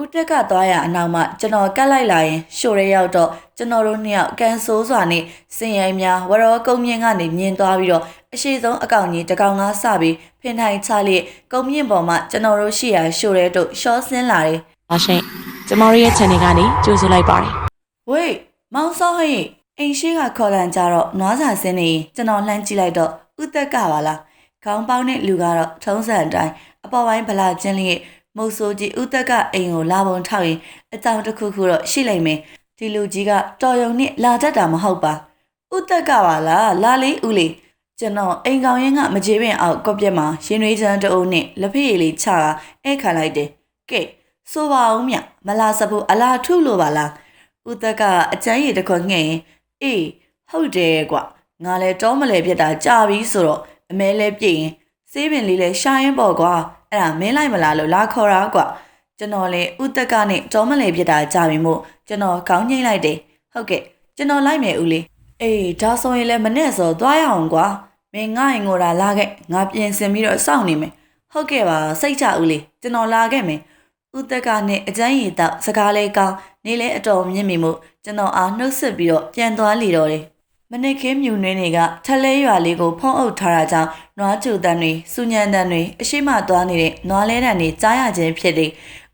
ဦးတက်ကသွားရအနောက်မှကျွန်တော်ကတ်လိုက်လာရင်ရှို့ရဲရောက်တော့ကျွန်တော်တို့နှစ်ယောက်ကန်ဆိုးစွာနဲ့စင်ရိုင်းများဝရောကုန်းမြင့်ကနေမြင်သွားပြီးတော့အရှိဆုံးအကောင်ကြီးတကောင်ကားစပြီးဖင်ထိုင်ချလျက်ကုန်းမြင့်ပေါ်မှာကျွန်တော်တို့ရှိရာရှို့ရဲတို့ရှော့ဆင်းလာတယ်ပါရှင်ကျမတို့ရဲ့ channel ကနေကြိုဆိုလိုက်ပါတယ်ဝေးမောင်စောဟိအိမ်ရှိကခေါ်လန်ကြတော့နွားစာစင်းနေရင်ကျွန်တော်လှမ်းကြည့်လိုက်တော့ဥတက်ကပါလားခေါင်းပေါင်းတဲ့လူကတော့ထုံးစံအတိုင်းအပေါ်ပိုင်းဗလာချင်းလေး မုတ်ဆိုးကြီးဥတက်ကအိမ်ကိုလာပုံထောက်ရင်အကြောင်းတစ်ခုခုတော့ရှိလိမ့်မယ်ဒီလူကြီးကတော်ယုံနဲ့လာတတ်တာမဟုတ်ပါဥတက်ကပါလားလာလေးဦးလေးကျွန်တော်အိမ်ကောင်ရင်းကမကြေးပင်အောက်ကော့ပြက်မှာရင်နွေးချမ်းတအုပ်နဲ့လက်ဖေးရည်လေးချတာဧခံလိုက်တယ်ကဲဆိုပါအောင်မြမလာစဘူးအလားထုလို့ပါလားဦးသက်ကအကျန်းရည်တစ်ခွက်ငှဲ့ရင်အေးဟုတ်တယ်ကွငါလည်းတောမလဲပြက်တာကြာပြီဆိုတော့အမဲလဲပြည့်ရင် စေးပင်လေးလဲရှာရင်ပေါ့ကွာအဲ့ဒါမင်းလိုက်မလားလို့လာခေါ်တာကွကျွန်တော်လည်းဦးသက်ကနဲ့တောမလဲပြက်တာကြာပြီမို့ကျွန်တော်ခေါင်းငိမ့်လိုက်တယ်ဟုတ်ကဲ့ကျွန်တော်လိုက်မယ်ဦးလေးအေးဒါဆိုရင်လည်းမနဲ့စောသွားရအောင်ကွာမင်းငါ့ရင်ကိုဒါလာခဲ့ငါပြင်ဆင်ပြီးတော့စောင့်နေမယ်ဟုတ်ကဲ့ပါစိတ်ချဦးလေးကျွန်တော်လာခဲ့မယ်ဦးတက်ကနဲ့အကျန်းရည်တော့စကားလေးကောင်းနေလဲအတော်မြင့်မိမှုကျွန်တော်အားနှုတ်ဆက်ပြီးတော့ပြန်သွားလီတော့တယ် မနစ်ခင်းမြူနှင်းတွေကထက်လဲရွာလေးကိုဖုံးအုပ်ထားတာကြောင့်နွားကျူတန်းတွေစူညံတန်းတွေအရှိမသွားနေတဲ့နွားလဲတန်းတွေကြားရခြင်းဖြစ်တယ်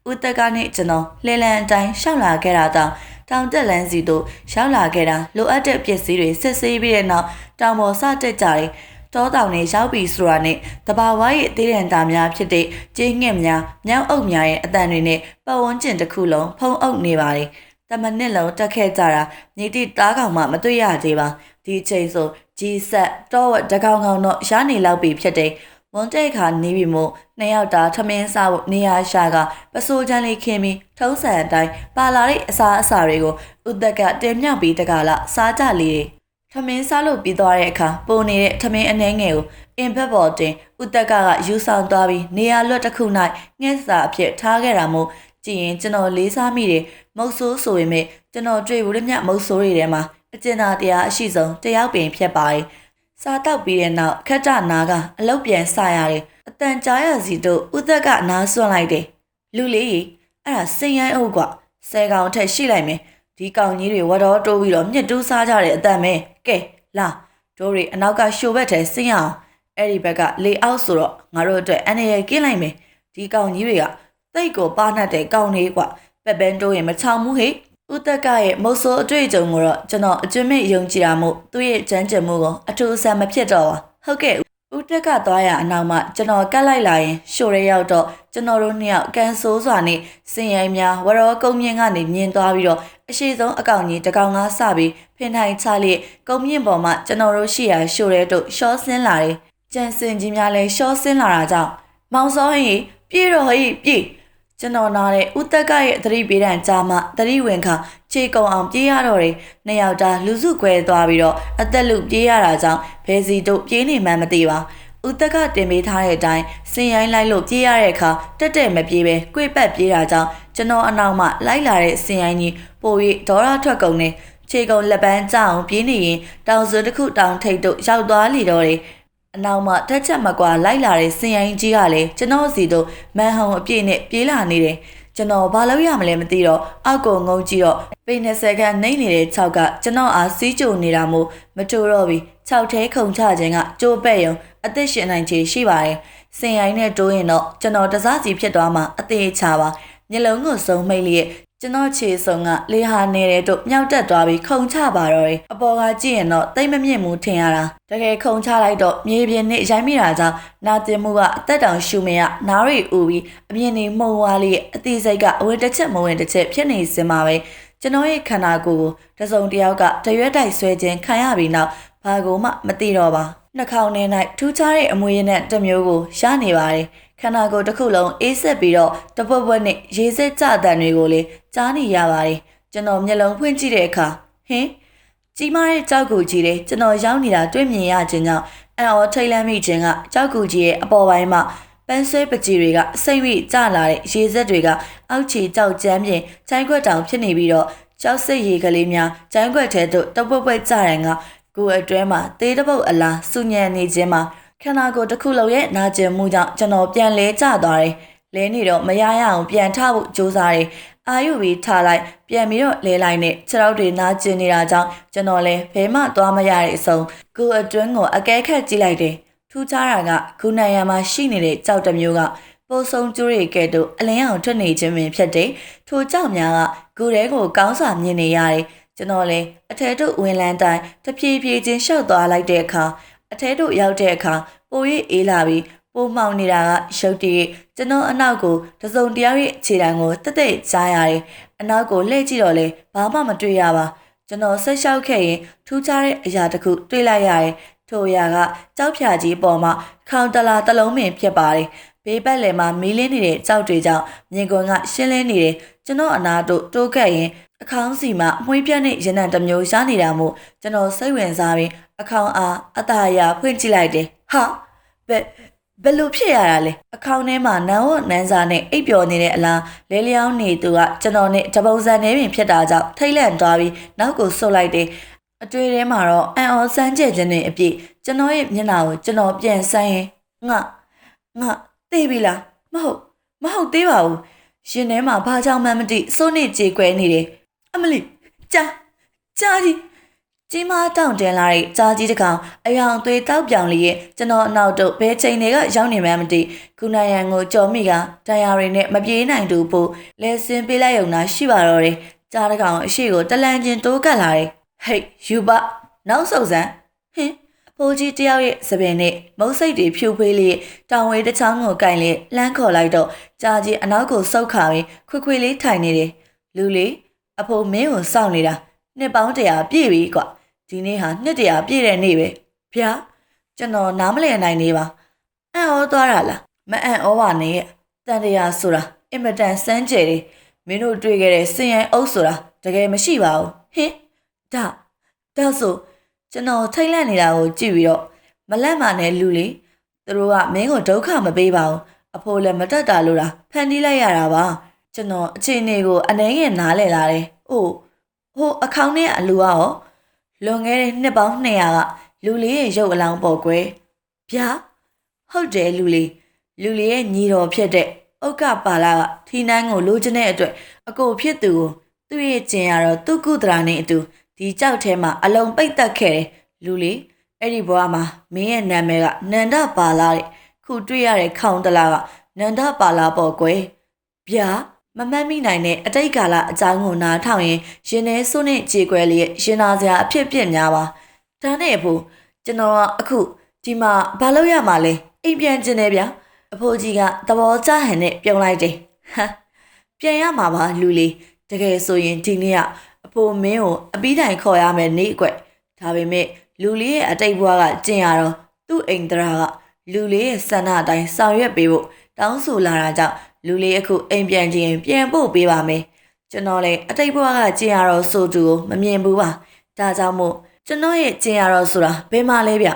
ဦးတက်ကနဲ့ကျွန်တော်လှလန်အတိုင်းရှောက်လာခဲ့တာတောင်တောင်တက်လန်းစီတို့ရောက်လာခဲ့တာလိုအပ်တဲ့ပစ္စည်းတွေစစ်ဆေးပြီးတဲ့နောက်တောင်ပေါ်စတက်ကြတယ်တောတောင်နဲ့ရောက်ပြီဆိုတာနဲ့တဘာဝရဲ့အသေးရန်တာများဖြစ်တဲ့ကျင်းငှက်များမြောင်းအုပ်များရဲ့အတန်တွေနဲ့ပတ်ဝန်းကျင်တစ်ခုလုံးဖုံးအုပ်နေပါတယ်။ တမနစ်လုံးတက်ခဲ့ကြတာမြေတိတားကောင်မှမတွေ့ရသေးပါ။ဒီချိန်ဆိုကြီးဆက်တောဝက်တကောင်ကောင်တော့ရှားနေလောက်ပြီဖြစ်တဲ့ဝွန်တဲ့ခါနေပြီမို့နှစ်ယောက်တာထမင်းစားဖို့နေရာရှာကပစိုးချမ်းလေးခင်းပြီးထုံးစံအတိုင်းပါလာတဲ့အစားအစာတွေကိုဥဒက်ကတင်မြောက်ပြီးတကလာစားကြလေတယ်ထမင်းစားလို့ပြီးသွားတဲ့အခါပုံနေတဲ့ထမင်းအနှဲငယ်ကိုအင်ဘက်ပေါ်တင်ဥတက်ကကယူဆောင်သွားပြီးနေရာလွတ်တစ်ခု၌ငှက်စာအဖြစ်ထားခဲ့တာမို့ ကြည်ရင်ကျွန်တော်လေးစားမိတယ်မုတ်ဆိုးဆိုပေမဲ့ကျွန်တော်တွေ့ဘူးတဲ့မြမုတ်ဆိုးတွေထဲမှာအကျဉ်းသာတရားအရှိဆုံးတယောက်ပင်ဖြစ်ပါတယ်စားတောက်ပြီးတဲ့နောက်ခက်ကြနာကအလုတ်ပြန်စရတယ်အတန်ကြားရစီတို့ဥတက်ကနားစွန့်လိုက်တယ်လူလေးကြီးအဲ့ဒါစင်ရိုင်းအုပ်ကဆယ်ကောင်အထက်ရှိလိုက်မယ်ဒီကောင်ကြီးတွေဝတော်တိုးပြီးတော့မြစ်တူးစားကြတဲ့အတန်ပဲကဲလာတို့တွေအနောက်ကရှိုးဘက်ထဲဆင်းရအောင်အဲ့ဒီဘက်ကလေအောက်ဆိုတော့ငါတို့အတွက်အနေရကင်းလိုက်မယ်ဒီကောင်ကြီးတွေက တိတ်ကိုပါနှက်တဲ့ကောင်လေးကွပက်ပန်းတိုးရင်မချောင်ဘူးဟေ့ဥတက်ကရဲ့မုတ်ဆိုးအတွေ့အကြုံကိုတော့ကျွန်တော်အကျွမ်းမဲ့ယုံကြည်တာမို့သူ့ရဲ့ကြမ်းကြုံမှုကိုအထူးအဆန်းမဖြစ်တော့ပါဟုတ်ကဲ့ဦးတက်ကသွားရအနောက်မှကျွန်တော်ကတ်လိုက်လာရင်ရှို့ရဲရောက်တော့ကျွန်တော်တို့နှစ်ယောက်ကန်ဆိုးစွာနဲ့စင်ရိုင်းများဝရောကုန်းမြင့်ကနေမြင်သွားပြီးတော့အရှိဆုံးအကောင်ကြီးတကောင်ကားစပြီးဖင်ထိုင်ချလျက်ကုန်းမြင့်ပေါ်မှာကျွန်တော်တို့ရှိရာရှို့ရဲတို့ရှော့ဆင်းလာတယ်ကြံစင်ကြီးများလည်းရှော့ဆင်းလာတာကြောင့်မောင်စောဟင်ပြေတော့ဟိပြေ ကျွန်တော်နားတဲ့ဦးတက်ကရဲ့သတိပေးတန်ကြားမှသတိဝင်ခါခြေကုံအောင်ပြေးရတော့တယ်နှစ်ယောက်သားလူစုခွဲသွားပြီးတော့အသက်လူပြေးရတာကြောင့်ဘယ်စီတို့ပြေးနေမှန်းမသိပါဦးတက်ကတင်ပေးထားတဲ့အတိုင်းစင်ရိုင်းလိုက်လို့ပြေးရတဲ့အခါတက်တက်မပြေးပဲကွေ့ပတ်ပြေးတာကြောင့်ကျွန်တော်အနောက်မှလိုက်လာတဲ့စင်ရိုင်းကြီးပို၍ဒေါရထွက်ကုန်နေခြေကုံလက်ပန်းကြအောင်ပြေးနေရင်တောင်စွတစ်ခုတောင်ထိပ်တို့ရောက်သွားလီတော့တယ် အနောက်မှတက်ချက်မကွာလိုက်လာတဲ့စင်ရိုင်းကြီးကလည်းကျွန်တော်စီတို့မန်ဟုံအပြည့်နဲ့ပြေးလာနေတယ်ကျွန်တော်ဘာလုပ်ရမလဲမသိတော့အောက်ကိုငုံကြည့်တော့ပေ20ခန်းနှိမ့်နေတဲ့6ကကျွန်တော်အားစီးကြုံနေတာမို့မတူတော့ပြီ6ထဲခုံချခြင်းကကြိုးပဲ့ရုံအသက်ရှင်နိုင်ခြေရှိပါတယ်စင်ရိုင်းနဲ့တိုးရင်တော့ကျွန်တော်တစားစီဖြစ်သွားမှအသေးချပါမျက်လုံးကိုစုံမိတ်လျက် ကျွန်တော်ခြေစုံကလေဟာနေတဲ့တို့မြောက်တက်သွားပြီးခုံချပါတော့တယ်အပေါ်ကကြည့်ရင်တော့တိတ်မမြင့်ဘူးထင်ရတာတကယ်ခုံချလိုက်တော့မြေပြင်နဲ့ရိုင်းမိတာကြောင့်နာကျင်မှုကအသက်တောင်ရှူမရနားရီဥပြီးအမြင်နေမှုံဝါလေးအသေးစိတ်ကအဝတ်တစ်ချက်မဝင်တစ်ချက်ဖြစ်နေစင်ပါပဲကျွန်တော်ရဲ့ခန္ဓာကိုယ်ကိုတစုံတစ်ယောက်ကတရွက်တိုက်ဆွဲခြင်းခံရပြီးနောက်ဘာကိုမှမသိတော့ပါနှာခေါင်းထဲ၌ထူးခြားတဲ့အမွေရနဲ့တစ်မျိုးကိုရနေပါတယ် ခန္ဓာကိုယ်တစ်ခုလုံးအေးဆက်ပြီးတော့တပွက်ပွက်နဲ့ရေစက်ကြတန်တွေကိုလည်းကြားနေရပါတယ်ကျွန်တော်မျက်လုံးဖွင့်ကြည့်တဲ့အခါဟင်ကြီးမားတဲ့ကြောက်ကူကြီးတွေကျွန်တော်ရောက်နေတာတွေ့မြင်ရခြင်းကြောင့်အအော်ထိတ်လန့်မိခြင်းကကြောက်ကူကြီးရဲ့အပေါ်ပိုင်းမှာပန်းဆွဲပကြီးတွေကအစိမ့်ပြီးကျလာတဲ့ရေစက်တွေကအောက်ခြေကြောက်ကြမ်းပြင်ချိုင်းခွက်တောင်ဖြစ်နေပြီးတော့ကြောက်စစ်ရေကလေးများချိုင်းခွက်ထဲသို့တပွက်ပွက်ကျတဲ့ကကိုယ်အတွဲမှာတေးတပုတ်အလားစုညံနေခြင်းမှာ ခန္ဓာကိုယ်တစ်ခုလုံးရဲ့နာကျင်မှုကြောင့်ကျွန်တော်ပြန်လဲကျသွားတယ်လဲနေတော့မရရအောင်ပြန်ထဖို့ကြိုးစားတယ်အာယုပြီးထားလိုက်ပြန်ပြီးတော့လဲလိုက်နဲ့ခြေထောက်တွေနာကျင်နေတာကြောင့်ကျွန်တော်လည်းဘဲမှသွားမရတဲ့အဆုံးကိုယ်အတွင်းကိုအကဲခတ်ကြည့်လိုက်တယ်ထူးခြားတာကခုနိုင်ရမှာရှိနေတဲ့ကြောက်တစ်မျိုးကပိုးဆုံကျိုးတွေကဲ့သို့အလင်းအောင်ထွက်နေခြင်းပင်ဖြစ်တယ်ထိုကြောက်များကကိုယ်ထဲကိုကောင်းစွာမြင်နေရတယ်ကျွန်တော်လည်းအထဲတို့ဝင်လန်းတိုင်းတဖြည်းဖြည်းချင်းရှောက်သွားလိုက်တဲ့အခါ အထဲတို့ရောက်တဲ့အခါပို၍အေးလာပြီးပိုမှောင်နေတာကရုတ်တရက်ကျွန်တော်အနောက်ကိုတစုံတယောက်ရဲ့ခြေတံကိုတက်တက်ကြားရတယ်အနောက်ကိုလှည့်ကြည့်တော့လေဘာမှမတွေ့ရပါကျွန်တော်ဆက်လျှောက်ခဲ့ရင်ထူးခြားတဲ့အရာတစ်ခုတွေ့လိုက်ရတယ်ထိုအရာကကြောက်ဖြာကြီးပေါ်မှာခေါင်တလာတစ်လုံးပင်ဖြစ်ပါတယ် ဘေးပတ်လည်မှာမီးလင်းနေတဲ့ကြောက်တွေကြောင့်မြင်ကွန်ကရှင်းလင်းနေတယ်ကျွန်တော်အနာတို့တိုးကပ်ရင်အခေါင်းစီမှာအမွှေးပြတ်တဲ့ရင်နံတစ်မျိုးရှားနေတာမို့ကျွန်တော်စိတ်ဝင်စားပြီးအခေါင်းအားအသာအရာဖွင့်ကြည့်လိုက်တယ်ဟာဘယ်ဘယ်လိုဖြစ်ရတာလဲအခေါင်းထဲမှာနန်းဝတ်နန်းစာနဲ့အိပ်ပျော်နေတဲ့အလားလဲလျောင်းနေသူကကျွန်တော်နဲ့တပုံစံနေပင်ဖြစ်တာကြောင့်ထိတ်လန့်သွားပြီးနောက်ကိုဆုတ်လိုက်တယ်အတွေ့ထဲမှာတော့အန်အော်စမ်းကြဲခြင်းတွေအပြည့်ကျွန်တော်ရဲ့မျက်နှာကိုကျွန်တော်ပြန်ဆန်းရင်ငါငါ သိပြီလားမဟုတ်မဟုတ်သေးပါဘူးရှင်ထဲမှာဘာကြောင့်မှမသိစိုးနေကြေကွဲနေတယ်အမလီကြာကြာကြီးကြီးမားတောင့်တင်လာတဲ့ကြားကြီးတစ်ကောင်အယောင်သွေးတောက်ပြောင်လေးရဲ့ကျွန်တော်အနောက်တို့ဘဲချိန်တွေကရောက်နေမှမသိခုနိုင်ရန်ကိုကြော်မိကတန်ရာတွေနဲ့မပြေးနိုင်တူဖို့လဲစင်ပေးလိုက်ရုံသာရှိပါတော့တယ်ကြားတစ်ကောင်အရှိကိုတလန့်ချင်းတိုးကပ်လာတယ်ဟေးယူပါနောက်ဆုတ်စမ်းဟင်းအ ဖိုးကြီးတယောက်ရဲ့စပင်နဲ့မုတ်စိတ်တွေဖြူဖေးလေးတောင်ဝေးတစ်ချောင်းကိုကင်လေးလှမ်းခေါ်လိုက်တော့ကြားကြီးအနောက်ကိုဆုတ်ခါပြီးခွေခွေလေးထိုင်နေတယ်လူလေးအဖိုးမင်းကိုစောင့်နေတာနှစ်ပေါင်းတရာပြည့်ပြီကွာဒီနေ့ဟာနှစ်တရာပြည့်တဲ့နေ့ပဲဗျာကျွန်တော်နားမလည်နိုင်နေပါအံ့ဩသွားတာလားမအံ့ဩပါနဲ့ရဲ့တန်တရာဆိုတာအင်မတန်စမ်းကြယ်တယ်မင်းတို့တွေ့ခဲ့တဲ့စင်ရန်အုပ်ဆိုတာတကယ်မရှိပါဘူးဟင်ဒါဒါဆို ကျွန်တော်ထိတ်လန့်နေတာကိုကြည့်ပြီးတော့မလက်မာနဲ့လူလေးသူတို့ကမင်းကိုဒုက္ခမပေးပါဘူးအဖိုးလည်းမတက်တာလို့လားဖန်တီးလိုက်ရတာပါကျွန်တော်အခြေအနေကိုအနှဲငယ်နားလည်လာတယ်ဟိုဟိုအခေါင်းထဲအလူကရောလွန်ခဲ့တဲ့နှစ်ပေါင်း200ကလူလေးရဲ့ရုပ်အလောင်းပေါ်ကွယ်ဗျာဟုတ်တယ်လူလေးလူလေးရဲ့ညီတော်ဖြစ်တဲ့ဥက္ကပါလာကထီနန်းကိုလိုချင်တဲ့အတွက်အကိုဖြစ်သူကိုသူ့ရဲ့ကျင်ရတော့သူကုသရာနဲ့အတူ ဒီကြောက်ထဲမှာအလုံးပိတ်တက်ခဲ့တယ်လူလေးအဲ့ဒီဘဝမှာမင်းရဲ့နာမည်ကနန္ဒပါလာတဲ့ခုတွေ့ရတဲ့ခေါင်းတလားကနန္ဒပါလာပေါ့ကွယ်ဗျာမမှတ်မိနိုင်တဲ့အတိတ်ကာလအကြောင်းကိုနားထောင်ရင်ရင်ထဲစွနဲ့ကြေကွဲလေးရဲ့ရင်နာစရာအဖြစ်ပြစ်များပါဒါနဲ့အဖိုးကျွန်တော်ကအခုဒီမှာဘာလုပ်ရမှာလဲအိမ်ပြန်ကျင်တယ်ဗျာအဖိုးကြီးကသဘောကျဟန်နဲ့ပြုံးလိုက်တယ်ဟမ်ပြန်ရမှာပါလူလေးတကယ်ဆိုရင်ဒီနေ့က အဖိုးမင်းကိုအပီးတိုင်ခေါ်ရမယ်နေ့အကွက်ဒါပေမဲ့လူလေးရဲ့အတိတ်ဘဝကကျင်ရတော့သူ့အိမ်တရာကလူလေးရဲ့ဆန္ဒအတိုင်းဆောင်ရွက်ပေးဖို့တောင်းဆိုလာတာကြောင့်လူလေးအခုအိမ်ပြန်ချင်းပြန်ပို့ပေးပါမယ်ကျွန်တော်လည်းအတိတ်ဘဝကကျင်ရတော့ဆိုသူကိုမမြင်ဘူးပါဒါကြောင့်မို့ကျွန်တော်ရဲ့ကျင်ရတော့ဆိုတာဘယ်မှာလဲဗျ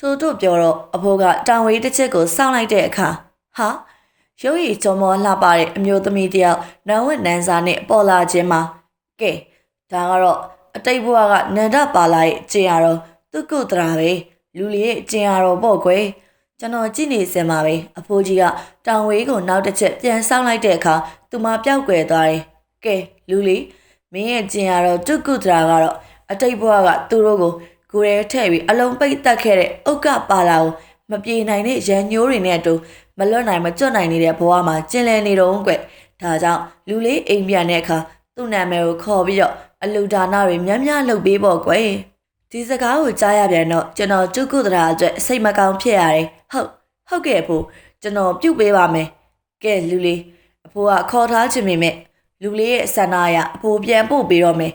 ထို့တို့ပြောတော့အဖိုးကတောင်ဝေးတစ်ချက်ကိုစောင့်လိုက်တဲ့အခါဟာရုပ်ရည်ကြောမောလှပတဲ့အမျိုးသမီးတယောက်နန်းဝတ်နန်းစာနဲ့ပေါ်လာခြင်းမှာကဲ ဒါကတော့အတိတ်ဘဝကနန္ဒပါလာရဲ့ကျင်ရတော့သူကုတရာပဲလူလေးရဲ့ကျင်ရတော့ပေါ့ကွယ်ကျွန်တော်ကြည့်နေစင်ပါပဲအဖိုးကြီးကတောင်ဝေးကိုနောက်တစ်ချက်ပြန်ဆောင်းလိုက်တဲ့အခါသူမပျောက်ကွယ်သွားတယ်ကဲလူလေးမင်းရဲ့ကျင်ရတော့တုကုတရာကတော့အတိတ်ဘဝကသူတို့ကိုကိုယ်ရဲထည့်ပြီးအလုံးပိတ်တက်ခဲ့တဲ့ဥက္ကပါလာကိုမပြေနိုင်တဲ့ရန်ညိုးတွေနဲ့အတူမလွတ်နိုင်မကျွတ်နိုင်နေတဲ့ဘဝမှာကျင်လည်နေတော့ကွဒါကြောင့်လူလေးအိမ်ပြန်တဲ့အခါ သူ့နာမည်ကိုခေါ်ပြီးတော့အလူဒါနာတွေများများလုပ်ပေးပေါ့ကွယ်ဒီစကားကိုကြားရပြန်တော့ကျွန်တော်ကျုပ်ကုသရာအတွက်စိတ်မကောင်းဖြစ်ရတယ်ဟုတ်ဟုတ်ကဲ့အဖိုးကျွန်တော်ပြုတ်ပေးပါမယ်ကဲလူလေးအဖိုးကခေါ်ထားခြင်းပေမဲ့လူလေးရဲ့ဆန္ဒအရအဖိုးပြန်ပို့ပေးတော့မယ်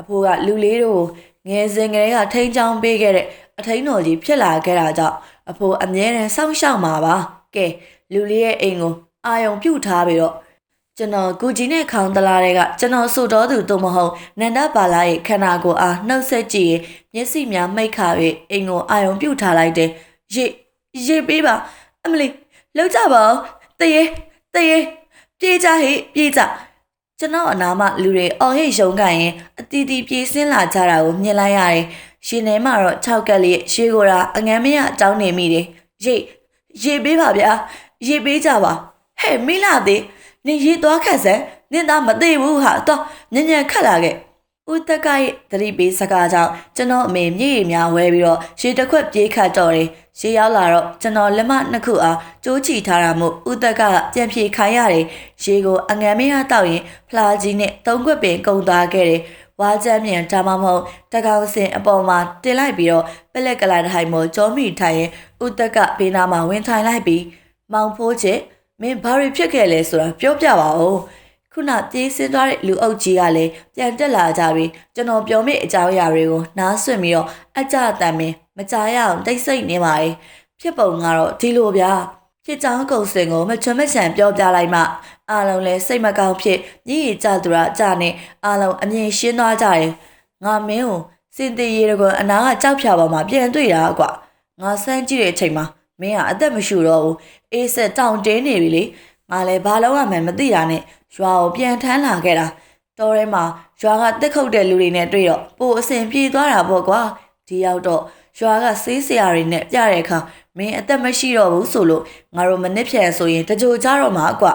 အဖိုးကလူလေးတို့ငယ်စဉ်ကလေးကထိန်းချောင်းပေးခဲ့တဲ့အထိန်တော်ကြီးဖြစ်လာခဲ့တာကြောင့်အဖိုးအမြဲတမ်းစောင့်ရှောက်မှာပါကဲလူလေးရဲ့အိမ်ကိုအာယုံပြုတ်ထားပြီးတော့ ကျွန်တော်ကူကြီးနဲ့ခေါင်းတလားတွေကကျွန်တော်ဆိုတော်သူတို့မဟုတ်နန္ဒပါလာရဲ့ခန္ဓာကိုယ်အားနှုတ်ဆက်ကြည့်ရင်မျက်စိများမိတ်ခါ၍အိမ်ကိုအာယုံပြုတ်ထားလိုက်တယ်ရေရေပေးပါအမလီလောက်ကြပါဦးတရေတရေပြေးကြဟိပြေးကြကျွန်တော်အနာမလူတွေအော်ဟိတ်ရုံကန်ရင်အတီးတီးပြေးဆင်းလာကြတာကိုမြင်လိုက်ရတယ်ရှင်ထဲမှာတော့၆ကက်လေးရှေးကိုရာအငမ်းမရအကြောင်းနေမိတယ်ရေရေပေးပါဗျာရေပေးကြပါဟဟဲ့မိလာသေး နင်ရေးသွားခတ်စမ်းနင်သားမသိဘူးဟာတော့ညံ့ညံ့ခတ်လာခဲ့ဦးတက်ကရဲ့သတိပေးစကားကြောင့်ကျွန်တော်အမေမြေရီများဝဲပြီးတော့ရေတစ်ခွက်ပြေးခတ်တော့တယ်ရေရောက်လာတော့ကျွန်တော်လက်မနှစ်ခုအားကျိုးချီထားတာမို့ဦးတက်ကပြန်ပြေခိုင်းရတယ်ရေကိုအငန်မင်းအားတောက်ရင်ဖလားကြီးနဲ့သုံးခွက်ပင်ကုန်သွားခဲ့တယ်ဝါချမ်းမြန်ဒါမှမဟုတ်တကောင်စင်အပေါ်မှာတင်လိုက်ပြီးတော့ပလက်ကလာထိုင်မို့ကြောမိထိုင်ရင်ဦးတက်ကဘေးနားမှာဝင်ထိုင်လိုက်ပြီးမောင်ဖိုးချစ် မင်းဘာတွေဖြစ်ခဲ့လဲဆိုတာပြောပြပါဦးခုနပြေးစင်းသွားတဲ့လူအုပ်ကြီးကလည်းပြန်တက်လာကြပြီးကျွန်တော်ပြောမိအကြောင်းအရာတွေကိုနားဆွင့်ပြီးတော့အကြအတန်မင်းမကြားရအောင်တိတ်ဆိတ်နေပါလေဖြစ်ပုံကတော့ဒီလိုဗျာဖြစ်ကြောင်းကုံစင်ကိုမချွတ်မချန်ပြောပြလိုက်မှအားလုံးလည်းစိတ်မကောင်းဖြစ်ညည်ကြသူရကြနဲ့အားလုံးအမြင်ရှင်းသွားကြတယ်ငါမင်းကိုစင်သေးရေတကွန်အနာကကြောက်ဖြာပေါ်မှာပြန်တွေ့တာကွာငါစမ်းကြည့်တဲ့အချိန်မှာ မင်းကအသက်မရှူတော့ဘူးအေးဆက်တောင့်တင်းနေပြီလေငါလည်းဘာလို့ရမှန်းမသိတာနဲ့ရွာကိုပြန်ထမ်းလာခဲ့တာတော်ထဲမှာရွာကတက်ခုတ်တဲ့လူတွေနဲ့တွေ့တော့ပိုအဆင်ပြေသွားတာပေါ့ကွာဒီရောက်တော့ရွာကဆေးဆရာတွေနဲ့ပြတဲ့အခါမင်းအသက်မရှိတော့ဘူးဆိုလို့ငါတို့မနစ်ဖြန်ဆိုရင်တကြိုကြတော့မှာကွာ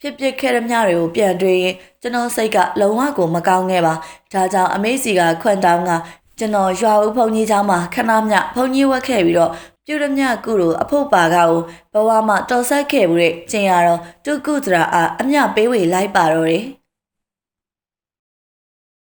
ဖြစ်ဖြစ်ခဲ့တဲ့မြတွေကိုပြန်တွေ့ရင်ကျွန်တော်စိတ်ကလုံးဝကိုမကောင်းခဲ့ပါဒါကြောင့်အမေစီကခွန့်တောင်းကကျွန်တော်ရွာဦးဖုန်ကြီးเจ้าမှာခဏမြဖုန်ကြီးဝက်ခဲ့ပြီးတော့ ပြုရမြကုတို့အဖို့ပါကကိုဘဝမှာတော်ဆက်ခဲ့မှုတဲ့ကျင်ရတော့တုကုသရာအားအမျှပေးဝေလိုက်ပါတော့တယ်